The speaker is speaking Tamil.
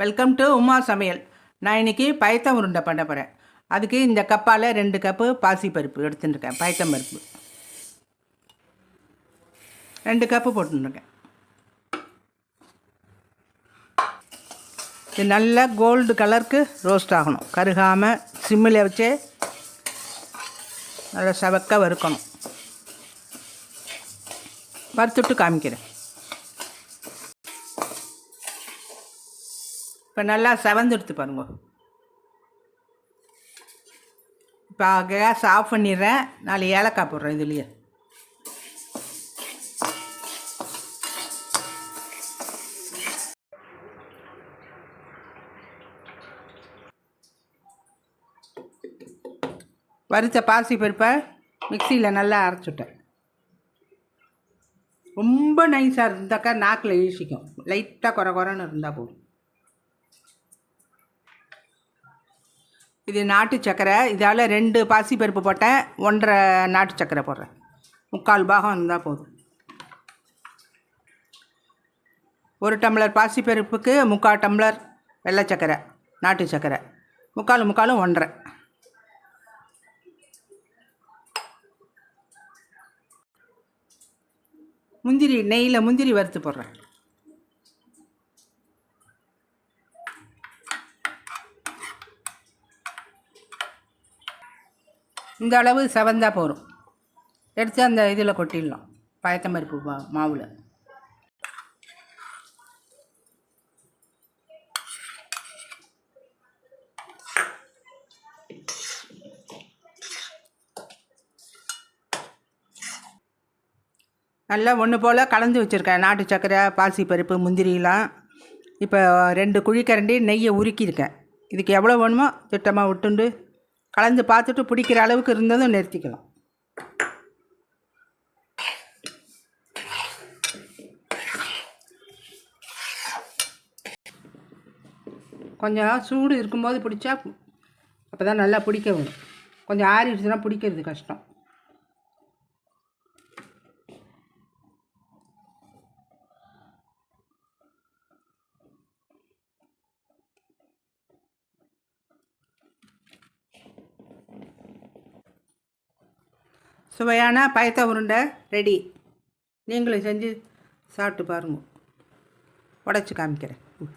வெல்கம் டு உமா சமையல். நான் இன்னைக்கு பயத்தம் உருண்டை பண்ண போகிறேன் அதுக்கு இந்த கப்பால் ரெண்டு கப்பு பாசி பருப்பு எடுத்துட்டுருக்கேன். பயத்தம் பருப்பு. ரெண்டு கப்பு போட்டுருக்கேன் இது நல்லா கோல்டு கலருக்கு ரோஸ்ட் ஆகணும். கருகாமல் சிம்மில் வச்சே நல்லா சவக்க வறுக்கணும். வறுத்துட்டு காமிக்கிறேன். இப்போ நல்லா செவந்துடுத்து பாருங்க. இப்போ கேஸ் ஆஃப் பண்ணிடுறேன். நாலு ஏலக்காய் போடுறேன் இதுலேயே. வறுத்த பாசி பருப்பை மிக்சியில் நல்லா அரைச்சுட்டேன். ரொம்ப நைஸாக இருந்தாக்கா நாக்கில் ஈசிக்கும் லைட்டாக குறை குறைன்னு இருந்தால் போதும். இது நாட்டு சக்கரை. இதால் ரெண்டு பாசி பருப்பு போட்டேன். ஒன்றரை நாட்டு சக்கரை போடுறேன். முக்கால் பாகம் இருந்தால் போதும். ஒரு டம்ளர் பாசி பருப்புக்கு முக்கால் டம்ளர் வெள்ளை சக்கரை நாட்டு சக்கரை. முக்கால் முக்காலும் ஒன்றரை. முந்திரி நெய்யில் முந்திரி வறுத்து போடுறேன். இந்த அளவு செவந்தா போதும் எடுத்து அந்த இதில் கொட்டிடலாம். பயத்தம்பருப்பு மா மாவில். நல்லா ஒன்று போல் கலந்து வச்சுருக்கேன். நாட்டு சக்கரை பாசி பருப்பு முந்திரிலாம். இப்போ ரெண்டு குழிக்கரண்டி நெய்யை உருக்கியிருக்கேன். இதுக்கு எவ்வளோ வேணுமோ திட்டமாக விட்டுண்டு கலந்து பார்த்துட்டு பிடிக்கிற அளவுக்கு இருந்ததும் நிறுத்திக்கலாம். கொஞ்சம் சூடு இருக்கும்போது பிடிச்சா அப்போ தான் நல்லா பிடிக்க வரும். கொஞ்சம் ஆறிடுச்சுன்னா பிடிக்கிறது கஷ்டம். சுவையான பயத்த உருண்டை ரெடி நீங்களும் செஞ்சு சாப்பிட்டு பாருங்க உடச்சி காமிக்கிறேன் ம்.